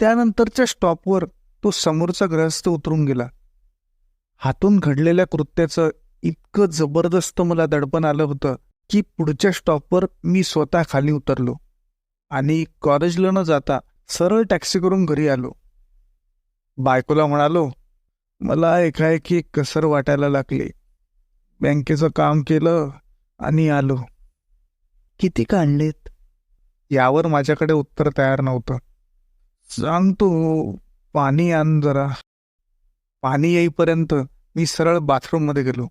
त्यानंतरच्या स्टॉपवर तो समोरचा ग्रहस्थ उतरून गेला. हातून घडलेल्या कृत्याचं इतकं जबरदस्त मला दडपण आलं होतं की पुढच्या स्टॉपवर मी स्वतः खाली उतरलो आणि कॉलेजला न जाता सरळ टॅक्सी करून घरी आलो. बायकोला म्हणालो मला एकाएकी कसर वाटायला लागली. बँकेचं काम केलं आणि आलो. किती काढलेत यावर माझ्याकडे उत्तर तयार नव्हतं. सांगतो पाणी आण जरा. पाणी येईपर्यंत मी सरळ बाथरूममध्ये गेलो.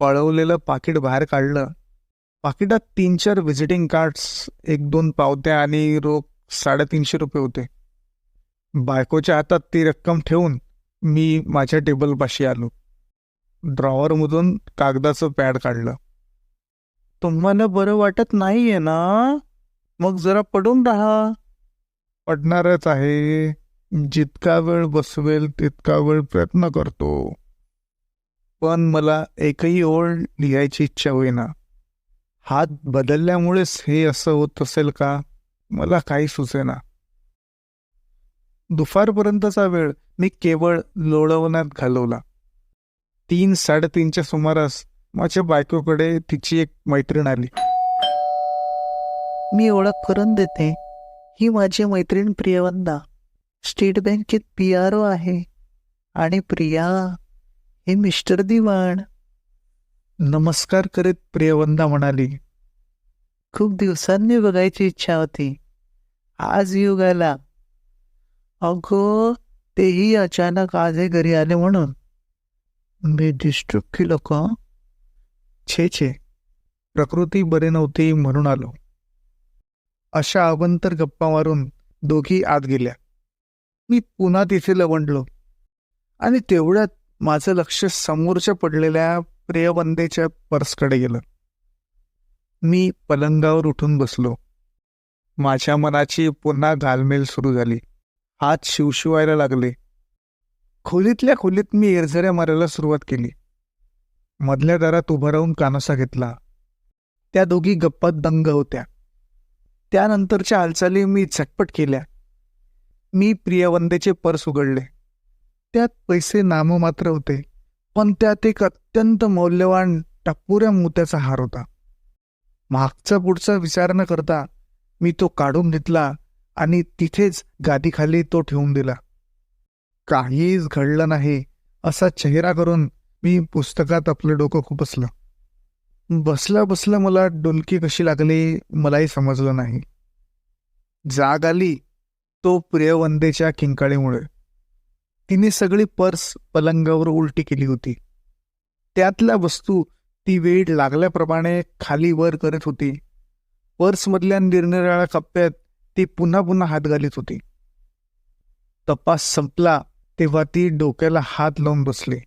पळवलेलं पाकिट बाहेर काढलं. पाकिटात तीन चार व्हिजिटिंग कार्ड्स एक दोन पावत्या आणि रोख साडेतीनशे रुपये होते. बायकोच्या हातात ती रक्कम ठेवून मी माझ्या टेबलपाशी आलो. ड्रॉवरमधून कागदाचं पॅड काढलं. तुम्हाला बरं वाटत नाहीये ना? मग जरा पडून राहा. पडणारच आहे. जितका वेळ बसवेल तितका वेळ प्रयत्न करतो. पण मला एकही ओळ लिहायची इच्छा होईना. हात बदलल्यामुळेच हे असं होत असेल का? मला काही सुचेना. दुपारपर्यंतचा वेळ मी केवळ लोळवण्यात घालवला. तीन साडेतीनच्या सुमारास माझ्या बायकोकडे तिची एक मैत्रीण आली. मी ओळख करून देते. ही माझी मैत्रीण प्रियवंदा. स्टेट बँकेत पी आर ओ आहे. आणि प्रिया हे मिस्टर दिवाण. नमस्कार करीत प्रियवंदा म्हणाली. खूप दिवसांनी बघायची इच्छा होती. आज योग आला. अगो तेही अचानक आज हे घरी आले म्हणून. मी डिस्टर्ब केलं का छे छे. प्रकृती बरे नव्हती म्हणून आलो. अशा अवंतर गप्पा मारून दोघी आत गेल्या. मी पुन्हा तिथे लवंडलो. आणि तेवढ्यात माझं लक्ष समोरच्या पडलेल्या प्रियवंदेच्या पर्सकडे गेलं. मी पलंगावर उठून बसलो. माझ्या मनाची पुन्हा घालमेल सुरू झाली. हात शिवशिवायला लागले. खोलीतल्या खोलीत मी एरझऱ्या मारायला सुरुवात केली. मधल्या दारात उभं राहून कानसा घेतला. त्या दोघी गप्पात दंग होत्या. त्यानंतरच्या हालचाली मी झटपट केल्या. मी प्रियवंदेचे पर्स उघडले. त्यात पैसे नाममात्र होते पण त्यात एक अत्यंत मौल्यवान टपुऱ्या मोत्याचा हार होता. मागचा पुढचा विचार न करता मी तो काढून घेतला आणि तिथेच गादीखाली तो ठेवून दिला. काहीच घडलं नाही असा चेहरा करून मी पुस्तकात आपलं डोकं खुपसलं. बसल्या बसल्या मला डोलकी कशी लागली मलाही समजलं नाही. जाग आली तो प्रियवंदेच्या किंकाळीमुळे. तिने सगळी पर्स पलंगावर उलटी केली होती. त्यातल्या वस्तू ती वेळ लागल्याप्रमाणे खाली वर करत होती. पर्समधल्या निरनिराळ्या कप्प्यात ती पुन्हा पुन्हा हात घालीत होती. तपास संपला तेव्हा ती डोक्याला हात लावून बसली.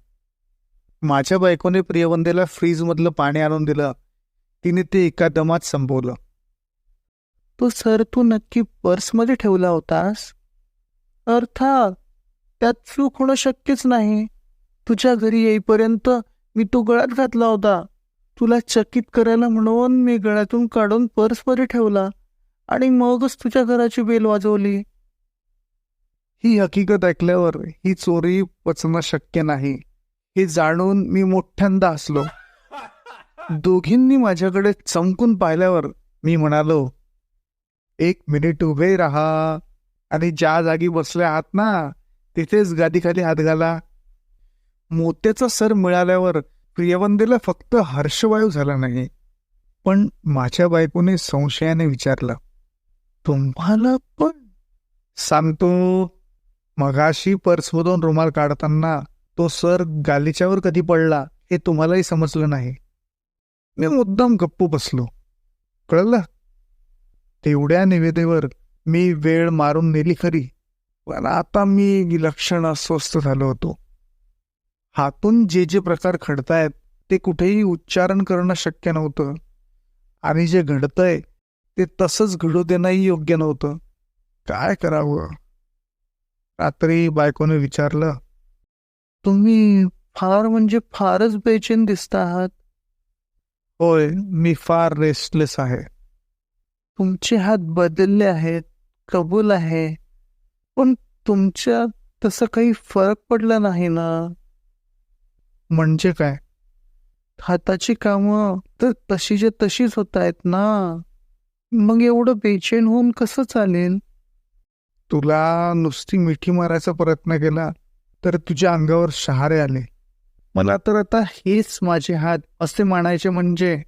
माझ्या बायकोने प्रियवंदेला फ्रीजमधलं पाणी आणून दिलं. तिने ते एका दमात संपवलं. तो सर तू नक्की पर्समध्ये ठेवला होतास? अर्थात त्यात चूक होणं शक्यच नाही. तुझ्या घरी येईपर्यंत मी तो गळ्यात घातला होता. तुला चकित करायला म्हणून मी गळ्यातून काढून पर्समध्ये ठेवला आणि मगच तुझ्या घराची बेल वाजवली. ही हकीकत ऐकल्यावर ही चोरी पचणं शक्य नाही. हे जाणून मी मोठ्यांदा हसलो. दोघींनी माझ्याकडे चमकून पाहिल्यावर मी म्हणालो एक मिनिट उभे राहा आणि ज्या जागी बसल्या आहात ना तिथेच गादीखाली हात घाला. मोत्याचा सर मिळाल्यावर प्रियवंदेला फक्त हर्षवायू झाला नाही पण माझ्या बायकोने संशयाने विचारलं तुम्हाला पण? सांगतो मगाशी पर्समधून रुमाल काढताना तो सर गालीच्यावर कधी पडला हे तुम्हालाही समजलं नाही. मी मुद्दाम गप्पू बसलो. कळलं? तेवढ्या निवेदेवर मी वेळ मारून नेली खरी पण आता मी विलक्षण अस्वस्थ झालो होतो. हातून जे जे प्रकार घडतायत ते कुठेही उच्चारण करणं शक्य नव्हतं. आणि जे घडतंय ते तसंच घडू देणंही योग्य नव्हतं. काय करावं? रात्री बायकोने विचारलं तुम्ही फार म्हणजे फारच बेचैन दिसता आहात होय मी फार रेस्टलेस आहे. तुमचे हात बदलले आहेत कबूल आहे. पण तुमच्या तसं काही फरक पडला नाही ना? म्हणजे काय? हाताची कामं तर तशीच्या तशीच होत आहेत ना? मग एवढं बेचैन होऊन कसं चालेल? तुला नुसती मिठी मारायचा प्रयत्न केला. तर तुझ्या अंगावर शहारे आले. मला तर आता हेच माझे हात असे मानायचे म्हणजे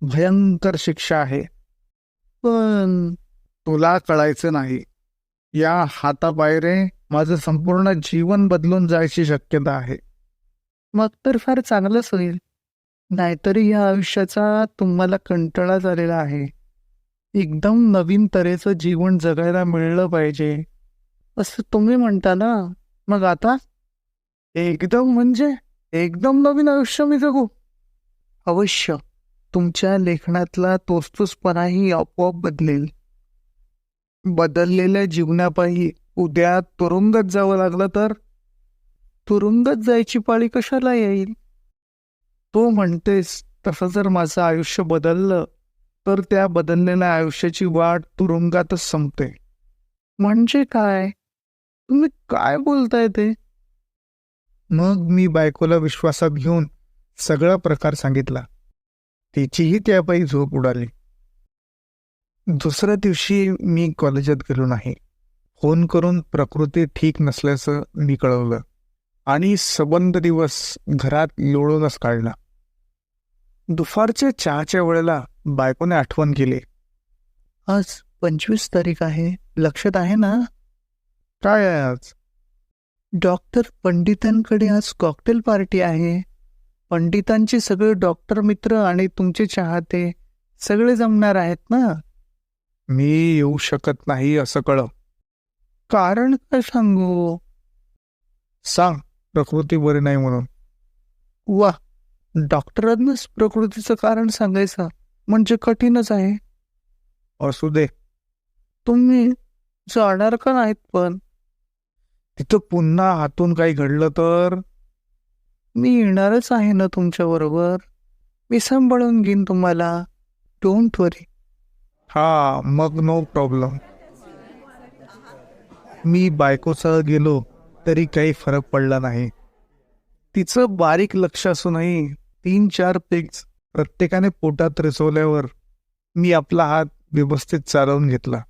भयंकर शिक्षा आहे. पण तुला कळायचं नाही. या हातापायरे माझं संपूर्ण जीवन बदलून जायची शक्यता आहे. मग तर फार चांगलंच होईल. नाहीतरी या आयुष्याचा तुम्हाला कंटाळा झालेला आहे. एकदम नवीन तऱ्हेचं जीवन जगायला मिळलं पाहिजे. असं तुम्ही म्हणता ना. मग आता एकदम म्हणजे एकदम नवीन आयुष्य मी जगू. अवश्य. तुमच्या लेखनातला तोचतोचपणाही आपोआप बदलेल. बदललेल्या जीवनापायी उद्या तुरुंगात जावं लागलं तर? तुरुंगात जायची पाळी कशाला येईल? तो म्हणतेस तसं जर माझं आयुष्य बदललं तर त्या बदललेल्या आयुष्याची वाट तुरुंगातच संपते. म्हणजे काय? तुम्ही काय बोलताय ते? मग मी बायकोला विश्वासात घेऊन सगळा प्रकार सांगितला. तिचीही त्यापायी झोप उडाली. दुसऱ्या दिवशी मी कॉलेजात गेलो नाही. फोन करून प्रकृती ठीक नसल्याचं मी कळवलं. आणि सबंध दिवस घरात लोळूनच काढला. दुपारच्या चहाच्या वेळेला बायकोने आठवण केली. आज पंचवीस तारीख आहे. लक्षात आहे ना? काय आहे आज? डॉक्टर पंडितांकडे आज कॉकटेल पार्टी आहे. पंडितांचे सगळे डॉक्टर मित्र आणि तुमचे चाहते सगळे जमणार आहेत ना? मी येऊ शकत नाही असं कळव कारण काय सांगू? सांग प्रकृती बरी नाही म्हणून. वा डॉक्टरांनाच प्रकृतीचं कारण सांगायचं म्हणजे कठीणच आहे. असू दे. तुम्ही जाणार का नाहीत पण? तिथं पुन्हा हातून काही घडलं तर? मी येणारच आहे ना तुमच्या बरोबर. मी सांभाळून घेईन तुम्हाला. डोंट वरी हा मग नो प्रॉब्लेम मी बायकोसह गेलो तरी काही फरक पडला नाही. तिचं बारीक लक्ष असूनही तीन चार पेक्स प्रत्येकाने पोटात रिसवल्यावर मी आपला हात व्यवस्थित चालवून घेतला.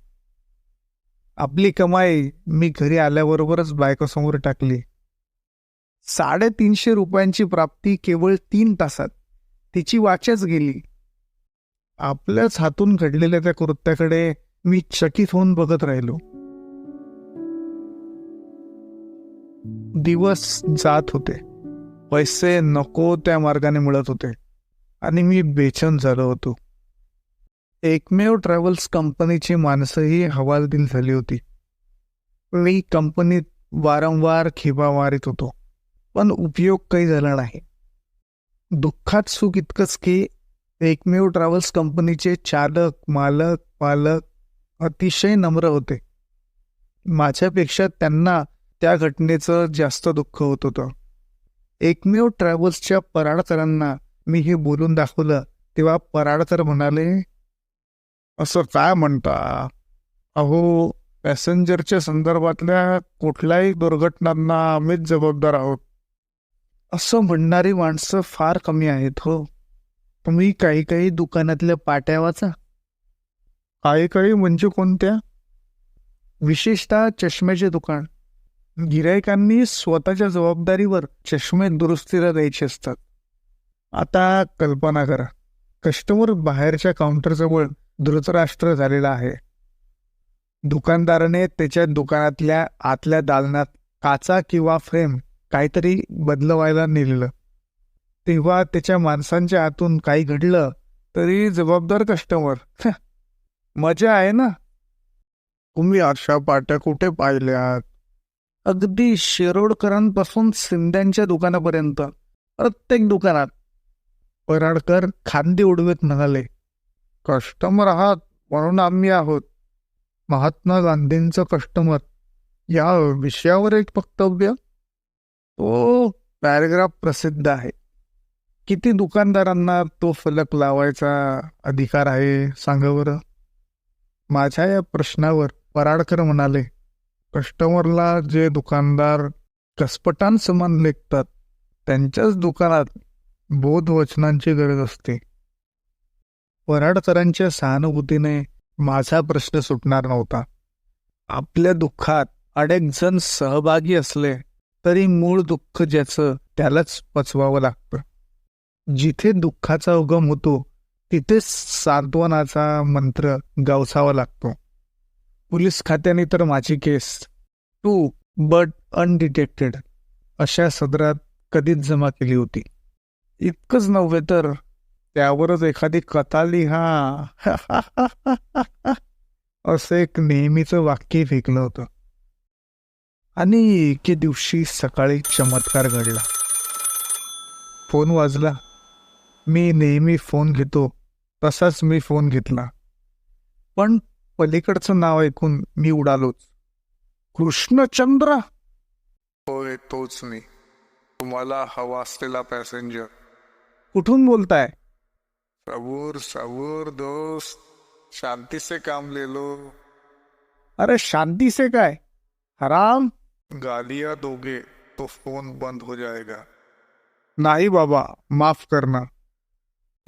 आपली कमाई मी घरी आल्याबरोबरच बायकोसमोर टाकली. साडेतीनशे रुपयांची प्राप्ती केवळ तीन तासात. तिची वाचच गेली. आपल्याच हातून घडलेल्या त्या कृत्याकडे मी चकित होऊन बघत राहिलो. दिवस जात होते. पैसे नको त्या मार्गाने मिळत होते. आणि मी बेचन झालो होतो. एकमेव ट्रॅव्हल्स कंपनीची माणसंही हवालदिल झाली होती. मी कंपनीत वारंवार खिबा मारित होतो पण उपयोग काही झाला नाही. दुःखात सुख इतकंच की एकमेव ट्रॅव्हल्स कंपनीचे चालक मालक पालक अतिशय नम्र होते. माझ्यापेक्षा त्यांना त्या घटनेचं जास्त दुःख होत होतं. एकमेव ट्रॅव्हल्सच्या पराडकरांना मी हे बोलून दाखवलं तेव्हा पराडकर म्हणाले असं काय म्हणता? अहो पॅसेंजरच्या संदर्भातल्या कुठल्याही दुर्घटनांना आम्हीच जबाबदार आहोत. असं म्हणणारी माणसं फार कमी आहेत हो. तुम्ही काही काही दुकानातल्या पाट्या वाचा. काही काही म्हणजे कोणत्या? विशेषतः चष्म्याचे दुकान. गिरायकांनी स्वतःच्या जबाबदारीवर चष्मे दुरुस्तीला द्यायचे असतात. आता कल्पना करा. कस्टमर बाहेरच्या काउंटरजवळ धृतराष्ट्र झालेला आहे. दुकानदाराने त्याच्या दुकानातल्या आतल्या दालनात काचा किंवा फ्रेम काहीतरी बदलवायला नेलेलं. तेव्हा त्याच्या माणसांच्या हातून काही घडलं तरी जबाबदार कस्टमर मजा आहे ना? तुम्ही अशा पाट्या कुठे पाहिल्यात? अगदी शिरोडकरांपासून शिंद्यांच्या दुकानापर्यंत. प्रत्येक दुकानात. पराडकर खांदी उडवत म्हणाले. कस्टमर आहात म्हणून आम्ही आहोत. महात्मा गांधींचं कस्टमर या विषयावर एक वक्तव्य? तो पॅरेग्राफ प्रसिद्ध आहे. किती दुकानदारांना तो फलक लावायचा अधिकार आहे सांगा बरं? माझ्या या प्रश्नावर पराडकर म्हणाले कस्टमरला जे दुकानदार कसपटांसमान लेखतात त्यांच्याच दुकानात बोधवचनांची गरज असते. वराडकरांच्या सहानुभूतीने माझा प्रश्न सुटणार नव्हता. आपल्या दुःखात अनेक जण सहभागी असले तरी मूळ दुःख ज्याचं त्यालाच पचवावं लागतं. जिथे दुःखाचा उगम होतो तिथेच सांत्वनाचा मंत्र गवसावा लागतो. पोलीस खात्याने तर माझी केस टू बट अनडिटेक्टेड अशा सदरात कधीच जमा केली होती. इतकंच नव्हे तर त्यावरच एखादी कथा लिहा असं एक नेहमीचं वाक्य फेकलं होतं आणि एके दिवशी सकाळी चमत्कार घडला फोन वाजला मी नेहमी फोन घेतो तसाच मी फोन घेतला पण पलीकडचं नाव ऐकून मी उडालोच कृष्णचंद्र होय तोच मी तुम्हाला हवा असलेला पॅसेंजर कुठून बोलताय सबूर सबूर दोस्त शांती से काम ले लो। अरे शांति से काय हराम। गालियाँ दोगे तो फ़ोन बंद हो जाएगा। नाही बाबा माफ़ करना।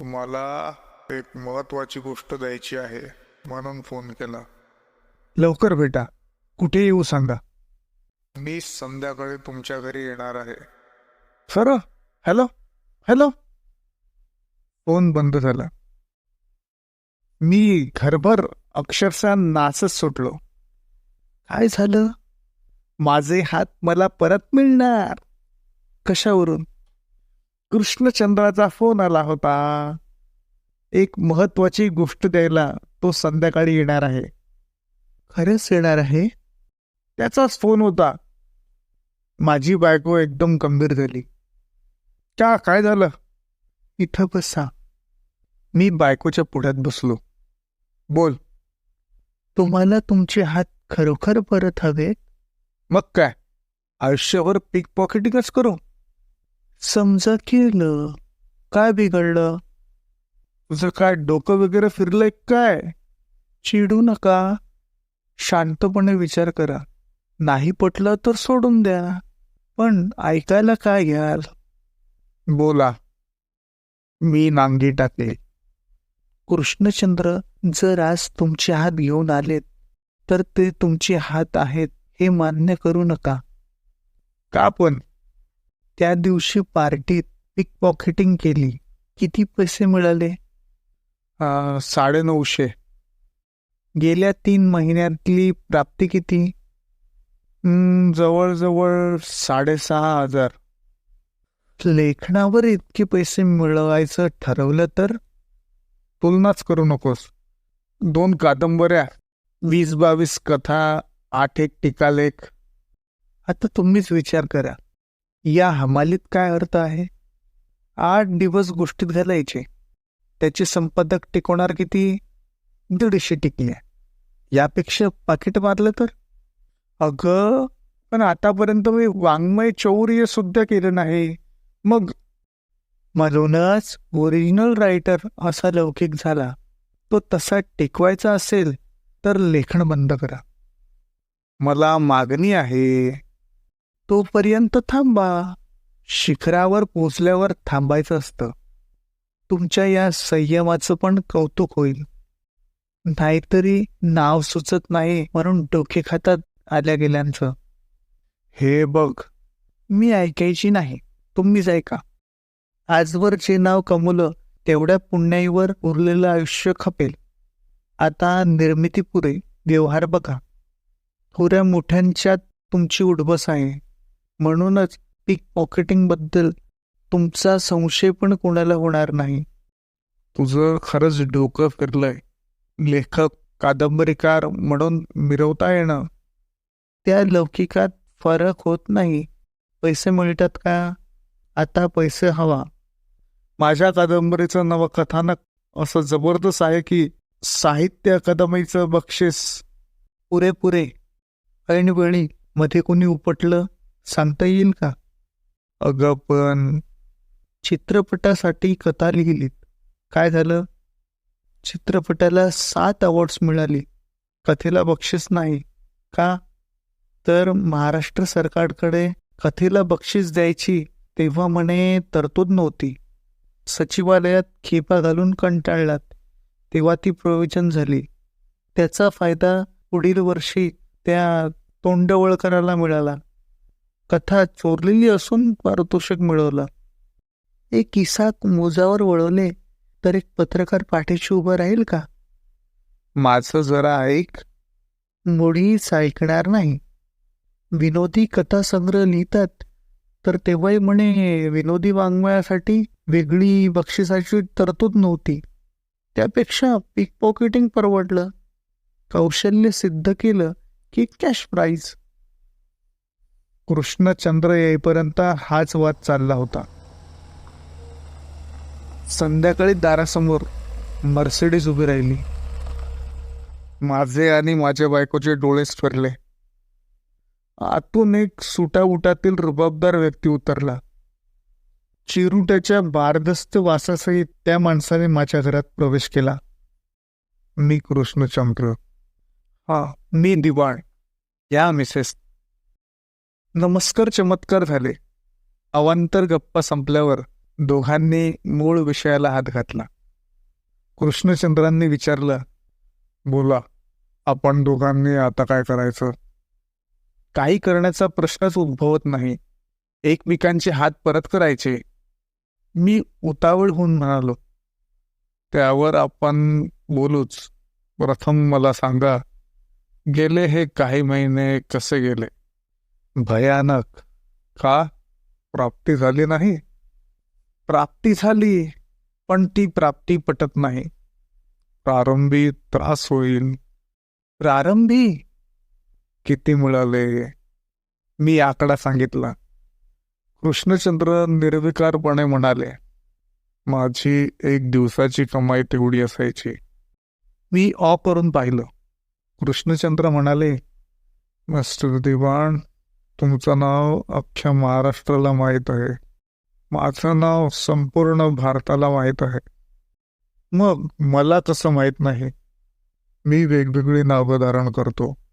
तुम्हाला एक महत्वाची गोष्ट द्यायची आहे म्हणून फ़ोन केला। लवकर बेटा कुठे येऊ सांगा? मी संध्याकाळी तुमच्या घरी येणार आहे। खरं हॅलो हॅलो। फोन बंद झाला. मी घरभर अक्षरशः नाचत सुटलो. काय झालं? माझे हात मला परत मिळणार? कशावरून? कृष्णचंद्राचा फोन आला होता. एक महत्वाची गोष्ट द्यायला तो संध्याकाळी येणार आहे. खरंच येणार आहे? त्याचाच फोन होता. माझी बायको एकदम गंभीर झाली. का काय झालं? इथं बसा. मी बायकोच्या पुढ्यात बसलो. बोल. तुम्हाला तुमचे हात खरोखर परत हवेत? मग काय? आयुष्यावर पिक पॉकेटिंगच करू. समजा केलं काय बिघडलं? तुझं काय डोकं वगैरे फिरलंय काय? चिडू नका. शांतपणे विचार करा. नाही पटलं तर सोडून द्या. पण ऐकायला काय घ्याल बोला. मी नांगी टाकले कृष्णचंद्र जर आज तुमचे हात घेऊन आलेत तर ते तुमचे हात आहेत हे मान्य करू नका. का पण? त्या दिवशी पार्टीत पिक पॉकेटिंग केली. किती पैसे मिळाले? साडे नऊशे गेल्या तीन महिन्यातली प्राप्ती किती? जवळजवळ साडेसहा हजार. लेखनावर इतके पैसे मिळवायचं ठरवलं तर? तुलनाच करू नकोस. दोन कादंबऱ्या वीस बावीस कथा आठ एक टीकालेख. आता तुम्हीच विचार करा या हमालीत काय अर्थ आहे? आठ दिवस गोष्टीत घालायचे त्याचे संपादक टिकवणार किती? दीडशे टिकल्या. यापेक्षा पाकिट मारलं तर? अगं पण आतापर्यंत मी वाङ्मय चौर्य सुद्धा केलं नाही. मग म्हणूनच ओरिजिनल रायटर असा लौकिक झाला. तो तसा टिकवायचा असेल तर लेखन बंद करा. मला मागणी आहे. तोपर्यंत थांबा. शिखरावर पोचल्यावर थांबायचं असतं. तुमच्या या संयमाचं पण कौतुक होईल. नाहीतरी नाव सुचत नाही म्हणून डोके खातात आल्या गेल्यांचं. हे बघ मी ऐकायची नाही. तुम्हीच ऐका आजवर जे नाव कमवलं तेवढ्या पुण्याईवर उरलेलं आयुष्य खपेल. आता निर्मिती पुरे व्यवहार बघा. थोड्या मोठ्यांच्यात तुमची उडबस आहे. म्हणूनच पीक पॉकेटिंगबद्दल तुमचा संशय पण कोणाला होणार नाही. तुझं खरंच डोकं फिरलंय. लेखक कादंबरीकार म्हणून मिरवता येणं. त्या लौकिकात फरक होत नाही. पैसे मिळतात का? आता पैसे हवा. माझ्या कादंबरीचं नवं कथानक असं जबरदस्त आहे की साहित्य अकादमीचं बक्षीस पुरेपुरे ऐनवेळी मध्ये कोणी उपटलं सांगता येईल का? अगं पण चित्रपटासाठी कथा लिहिलीत. काय झालं? चित्रपटाला सात अवॉर्ड्स मिळाली. कथेला बक्षीस नाही. का? तर महाराष्ट्र सरकारकडे कथेला बक्षीस द्यायची तेव्हा म्हणे तरतूद नव्हती. सचिवालयात खेपा घालून कंटाळलात. तेव्हा ती प्रवचन झाली. त्याचा फायदा पुढील वर्षी त्या तोंडवळकराला मिळाला. कथा चोरलेली असून पारितोषिक मिळवलं. एक किस्सा मोजावर वळवले तर एक पत्रकार पाठीशी उभं राहील का? माझं जरा ऐक. मुळीच ऐकणार नाही. विनोदी कथासंग्रह लिहितात. तर तेव्हाही म्हणे विनोदी वाङ्मयासाठी वेगळी बक्षिसाची तरतूद नव्हती. त्यापेक्षा पिक पॉकेटिंग परवडलं. कौशल्य सिद्ध केलं की कॅश प्राईज कृष्णचंद्र येईपर्यंत हाच वाद चालला होता. संध्याकाळी दारासमोर मर्सिडीज उभी राहिली. माझे आणि माझ्या बायकोचे डोळेच फिरले आतून एक सुटाउटातील रुबाबदार व्यक्ती उतरला. चिरुट्याच्या बारदस्त वासासहित त्या माणसाने माझ्या घरात प्रवेश केला. मी कृष्णचंद्र हा मी दिवाण. या मिसेस. नमस्कार चमत्कार झाले. अवांतर गप्पा संपल्यावर दोघांनी मूळ विषयाला हात घातला. कृष्णचंद्रांनी विचारलं बोला आपण दोघांनी आता काय करायचं? काही करण्याचा प्रश्नच उद्भवत नाही. एकमेकांचे हात परत करायचे. मी उतावळ होऊन म्हणालो त्यावर आपण बोलूच. प्रथम मला सांगा गेले हे काही महिने कसे गेले? भयानक. का? प्राप्ती झाली नाही? प्राप्ती झाली पण ती प्राप्ती पटत नाही. प्रारंभी त्रास होईल. प्रारंभी? किती मिळाले? मी आकडा सांगितला. कृष्णचंद्र निर्विकारपणे म्हणाले माझी एक दिवसाची कमाई तेवढी असायची. मी ऑ करून पाहिलं. कृष्णचंद्र म्हणाले मास्टर दिवाण तुमचं नाव अख्ख्या महाराष्ट्राला माहीत आहे. माझं नाव संपूर्ण भारताला माहीत आहे. मग मला तसं माहीत नाही. मी वेगवेगळी नावं धारण करतो.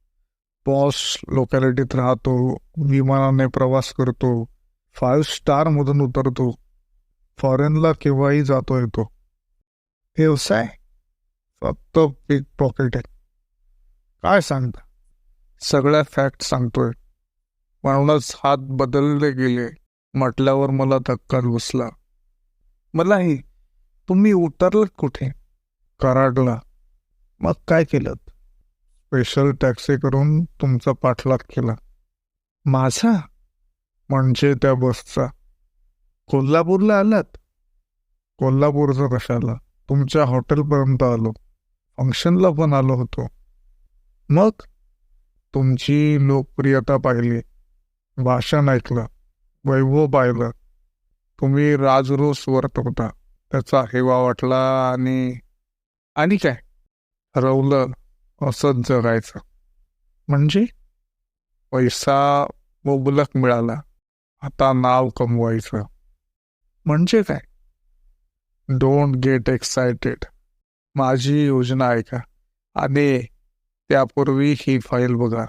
पॉश लोकॅलिटीत राहतो विमानाने प्रवास करतो फाईव्ह स्टारमधून उतरतो फॉरेनला केव्हाही जातो येतो. व्यवसाय? फक्त पिक पॉकेट आहे. काय सांगता? सगळ्या फॅक्ट सांगतोय. म्हणूनच हात बदलले गेले म्हटल्यावर मला धक्का बसला. मलाही तुम्ही उतरलात कुठे? कराडला. मग काय केलं स्पेशल टॅक्सी करून तुमचा पाठलाग केला. माझा? म्हणजे त्या बसचा कोल्हापूरला आलात? कोल्हापूरचं कशाला? तुमच्या हॉटेलपर्यंत आलो. फंक्शनला पण आलो होतो. मग? तुमची लोकप्रियता पाहिली. भाषण ऐकलं. वैभव पाहिलं. तुम्ही राजरोस वरत होता. त्याचा हेवा वाटला आणि आणि काय? हरवलं. असंच जगायचं. म्हणजे? पैसा मुबलक मिळाला. आता नाव कमवायचं. म्हणजे काय? डोंट गेट एक्सायटेड माझी योजना ऐका आणि त्यापूर्वी ही फाईल बघा.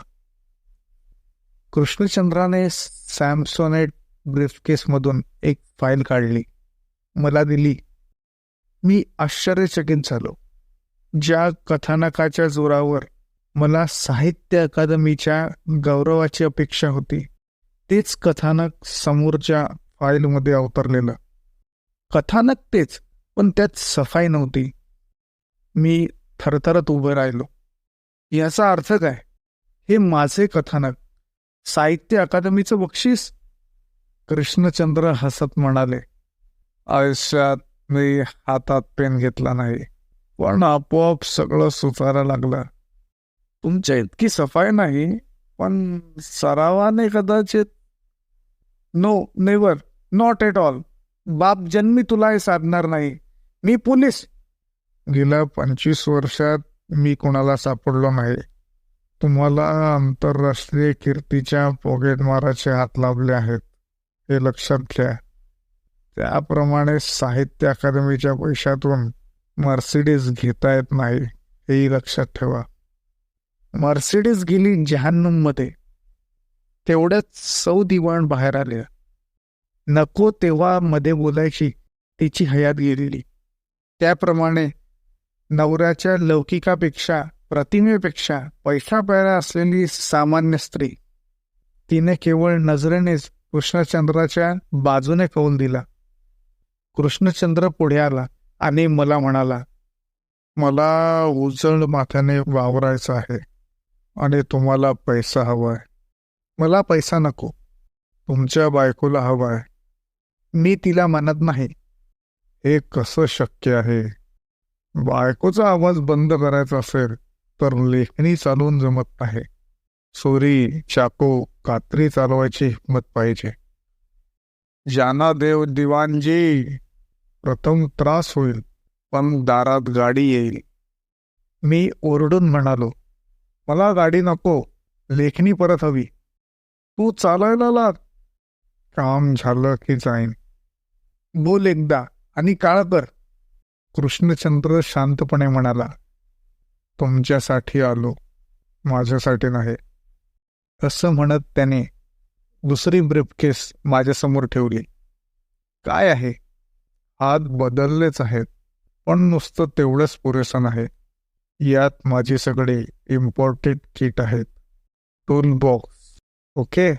कृष्णचंद्राने सॅमसोनेट ब्रीफकेसमधून एक फाईल काढली. मला दिली. मी आश्चर्यचकित झालो. ज्या कथानकाच्या जोरावर मला साहित्य अकादमीच्या गौरवाची अपेक्षा होती तेच कथानक समोरच्या फाईलमध्ये अवतरलेलं. कथानक तेच पण त्यात सफाई नव्हती. मी थरथरत उभं राहिलो. याचा अर्थ काय? हे माझे कथानक. साहित्य अकादमीचं बक्षीस? कृष्णचंद्र हसत म्हणाले आयुष्यात मी हातात पेन घेतला नाही. पण आपोआप सगळं सुचायला लागलं. तुमच्या इतकी सफाई नाही पण सरावाने कदाचित no never not at all बाप जन्मी तुलाही साधणार नाही. मी पोलीस. गेल्या पंचवीस वर्षात मी कोणाला सापडलो नाही. तुम्हाला आंतरराष्ट्रीय कीर्तीच्या पोगेटमाराचे हात लाभले आहेत हे लक्षात घ्या. त्याप्रमाणे साहित्य अकादमीच्या पैशातून मर्सिडीज घेता येत नाही हेही लक्षात ठेवा. मर्सिडीज गेली जहान्नममध्ये. तेवढ्याच सौ दिवाण बाहेर आल्या नको तेव्हा मध्ये बोलायची तिची हयात गेलेली. त्याप्रमाणे नवऱ्याच्या लौकिकापेक्षा प्रतिमेपेक्षा पैसा प्यारा असलेली सामान्य स्त्री तिने केवळ नजरेनेच कृष्णचंद्राच्या बाजूने कौल दिला. कृष्णचंद्र पुढे आला. आणि मला म्हणाला मला उजळ माथ्याने वावरायचं आहे आणि तुम्हाला पैसा हवाय. मला पैसा नको. तुमच्या बायकोला हवाय. मी तिला म्हणत नाही. हे कसं शक्य आहे? बायकोचा आवाज बंद करायचा असेल तर लेखणी चालवून जमत नाही. सोरी चाकू कात्री चालवायची हिंमत पाहिजे. जाना देव दिवाणजी प्रथम त्रास होईल पण दारात गाडी येईल. मी ओरडून म्हणालो मला गाडी नको लेखणी परत हवी. तू चालायला लाग. काम झालं की जाईन. बोल एकदा आणि काळ कर. कृष्णचंद्र शांतपणे म्हणाला तुमच्यासाठी आलो माझ्यासाठी नाही. असं म्हणत त्याने दुसरी ब्रीफकेस माझ्यासमोर ठेवली. काय आहे? हात बदललेच आहेत. पण नुसतं तेवढंच पुरेसं नाही. यात माझी सगळे इम्पॉर्टंट किट आहेत. Tool box okay